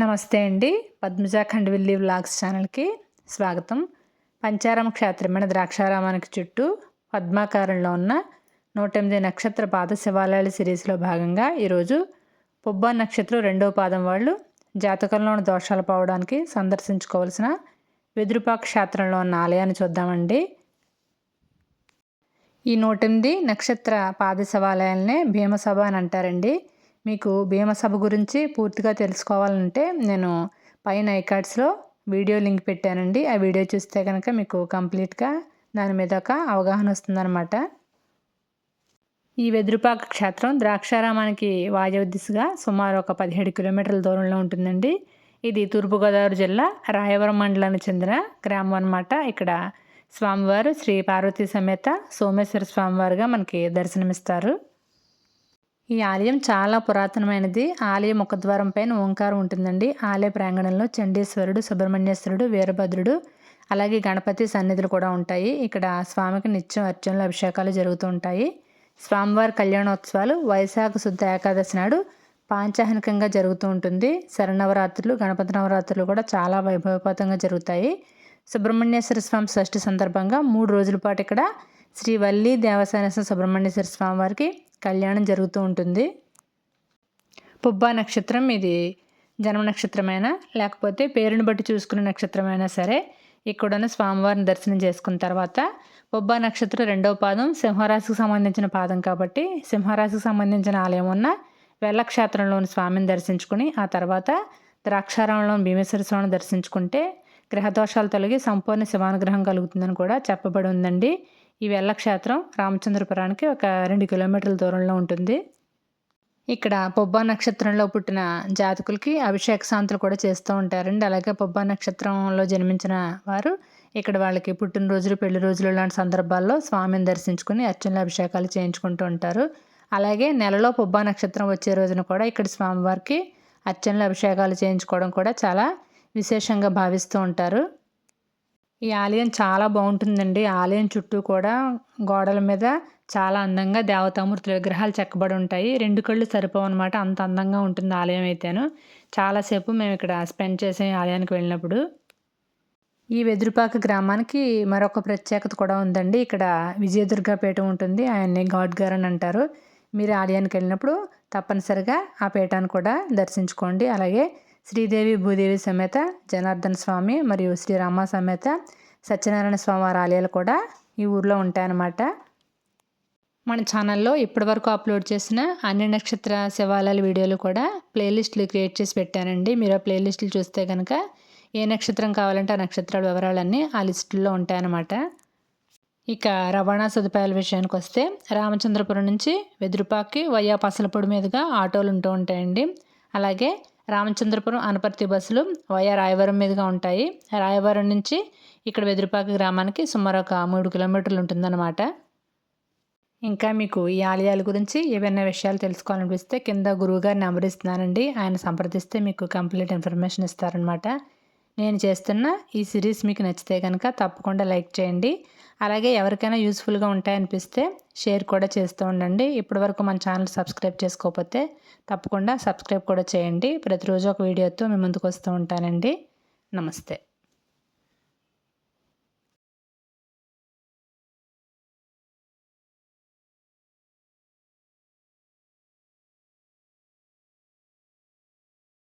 నమస్తే అండి. పద్మజ ఖండవిల్లి వ్లాగ్స్ ఛానల్కి స్వాగతం. పంచారామ క్షేత్రమైన ద్రాక్షారామానికి చుట్టూ పద్మాకారంలో ఉన్న నూట ఎనిమిది నక్షత్ర పాద శివాలయాల సిరీస్లో భాగంగా ఈరోజు పుబ్బా నక్షత్రం రెండవ పాదం వాళ్ళు జాతకంలోని దోషాలు పోవడానికి సందర్శించుకోవాల్సిన వెదురుపాక క్షేత్రంలో ఉన్న ఆలయాన్ని చూద్దామండి. ఈ నూటెనిమిది నక్షత్ర పాద శివాలయాలనే భీమసభ అని అంటారండి. మీకు భీమసభ గురించి పూర్తిగా తెలుసుకోవాలంటే నేను పైన ఐకార్డ్స్లో వీడియో లింక్ పెట్టానండి. ఆ వీడియో చూస్తే కనుక మీకు కంప్లీట్గా దాని మీద ఒక అవగాహన వస్తుందన్నమాట. ఈ వెదురుపాక క్షేత్రం ద్రాక్షారామానికి వాయువ దిశగా సుమారు ఒక పదిహేడు కిలోమీటర్ల దూరంలో ఉంటుందండి. ఇది తూర్పుగోదావరి జిల్లా రాయవరం మండలానికి చెందిన గ్రామం అనమాట ఇక్కడ స్వామివారు శ్రీ పార్వతీ సమేత సోమేశ్వర స్వామివారుగా మనకి దర్శనమిస్తారు. ఈ ఆలయం చాలా పురాతనమైనది. ఆలయం ముఖద్వారం పైన ఓంకారం ఉంటుందండి. ఆలయ ప్రాంగణంలో చండీశ్వరుడు సుబ్రహ్మణ్యేశ్వరుడు వీరభద్రుడు అలాగే గణపతి సన్నిధులు కూడా ఉంటాయి. ఇక్కడ స్వామికి నిత్యం అర్చనలు అభిషేకాలు జరుగుతూ ఉంటాయి. స్వామివారి కళ్యాణోత్సవాలు వైశాఖ శుద్ధ ఏకాదశి నాడు పాంచాహనికంగా జరుగుతూ ఉంటుంది. శరణవరాత్రులు గణపతి నవరాత్రులు కూడా చాలా వైభవపతంగా జరుగుతాయి. సుబ్రహ్మణ్యేశ్వర స్వామి షష్ఠి సందర్భంగా మూడు రోజుల పాటు ఇక్కడ శ్రీ వల్లి దేవసేనేశ్వర సుబ్రహ్మణ్యేశ్వర స్వామి వారికి కళ్యాణం జరుగుతూ ఉంటుంది. పుబ్బా నక్షత్రం ఇది జన్మ నక్షత్రమైనా లేకపోతే పేరుని బట్టి చూసుకునే నక్షత్రమైనా సరే ఇక్కడున్న స్వామివారిని దర్శనం చేసుకున్న తర్వాత పుబ్బా నక్షత్రం రెండవ పాదం సింహరాశికి సంబంధించిన పాదం కాబట్టి సింహరాశికి సంబంధించిన ఆలయం ఉన్న వెల్లక్షేత్రంలోని స్వామిని దర్శించుకుని ఆ తర్వాత ద్రాక్షారామంలోని భీమేశ్వర స్వామిని దర్శించుకుంటే గ్రహదోషాలు తొలగి సంపూర్ణ శివానుగ్రహం కలుగుతుందని కూడా చెప్పబడి ఉందండి. ఈ వెల్లక్షేత్రం రామచంద్రపురానికి ఒక రెండు కిలోమీటర్ల దూరంలో ఉంటుంది. ఇక్కడ పొబ్బా నక్షత్రంలో పుట్టిన జాతకులకి అభిషేక శాంతులు కూడా చేస్తూ ఉంటారండి. అలాగే పొబ్బా నక్షత్రంలో జన్మించిన వారు ఇక్కడ వాళ్ళకి పుట్టినరోజులు పెళ్ళి రోజులు లాంటి సందర్భాల్లో స్వామిని దర్శించుకుని అర్చనలు అభిషేకాలు చేయించుకుంటూ ఉంటారు. అలాగే నెలలో పొబ్బా నక్షత్రం వచ్చే రోజున కూడా ఇక్కడ స్వామివారికి అర్చనలు అభిషేకాలు చేయించుకోవడం కూడా చాలా విశేషంగా భావిస్తూ ఉంటారు. ఈ ఆలయం చాలా బాగుంటుందండి. ఆలయం చుట్టూ కూడా గోడల మీద చాలా అందంగా దేవతామూర్తుల విగ్రహాలు చెక్కబడి ఉంటాయి. రెండు కళ్ళు సరిపోవు అనమాట అంత అందంగా ఉంటుంది ఆలయం అయితేను. చాలాసేపు మేము ఇక్కడ స్పెండ్ చేసే ఆలయానికి వెళ్ళినప్పుడు. ఈ వెదురుపాక గ్రామానికి మరొక ప్రత్యేకత కూడా ఉందండి. ఇక్కడ విజయదుర్గాపేట ఉంటుంది. ఆయన్ని గాడ్ గారు అని అంటారు. మీరు ఆలయానికి వెళ్ళినప్పుడు తప్పనిసరిగా ఆ పీఠాన్ని కూడా దర్శించుకోండి. అలాగే శ్రీదేవి భూదేవి సమేత జనార్దన స్వామి మరియు శ్రీరామ సమేత సత్యనారాయణ స్వామి వారి ఆలయాలు కూడా ఈ ఊర్లో ఉంటాయన్నమాట. మన ఛానల్లో ఇప్పటివరకు అప్లోడ్ చేసిన అన్ని నక్షత్ర శివాలయాల వీడియోలు కూడా ప్లేలిస్టులు క్రియేట్ చేసి పెట్టానండి. మీరు ఆ ప్లేలిస్టులు చూస్తే కనుక ఏ నక్షత్రం కావాలంటే ఆ నక్షత్రాల వివరాలన్నీ ఆ లిస్టుల్లో ఉంటాయన్నమాట. ఇక రవాణా సదుపాయాల విషయానికి వస్తే రామచంద్రపురం నుంచి వెదురుపాకి వయ్యా పసలపొడి మీదుగా ఆటోలు ఉంటూ ఉంటాయండి. అలాగే రామచంద్రపురం అనపర్తి బస్సులు వయా రాయవరం మీదుగా ఉంటాయి. రాయవరం నుంచి ఇక్కడ వెదురుపాక గ్రామానికి సుమారు ఒక మూడు కిలోమీటర్లు ఉంటుందన్నమాట. ఇంకా మీకు ఈ ఆలయాల గురించి ఏవైనా విషయాలు తెలుసుకోవాలనిపిస్తే కింద గురువుగారిని నెంబర్ ఇస్తున్నానండి ఆయన సంప్రదిస్తే మీకు కంప్లీట్ ఇన్ఫర్మేషన్ ఇస్తారనమాట నేను చేస్తున్న ఈ సిరీస్ మీకు నచ్చితే కనుక తప్పకుండా లైక్ చేయండి. అలాగే ఎవరికైనా యూస్ఫుల్గా ఉంటాయనిపిస్తే షేర్ కూడా చేస్తూ ఉండండి. ఇప్పటివరకు మన ఛానల్ సబ్స్క్రైబ్ చేసుకోకపోతే తప్పకుండా సబ్స్క్రైబ్ కూడా చేయండి. ప్రతిరోజు ఒక వీడియోతో మీ ముందుకు వస్తూ ఉంటానండి. నమస్తే.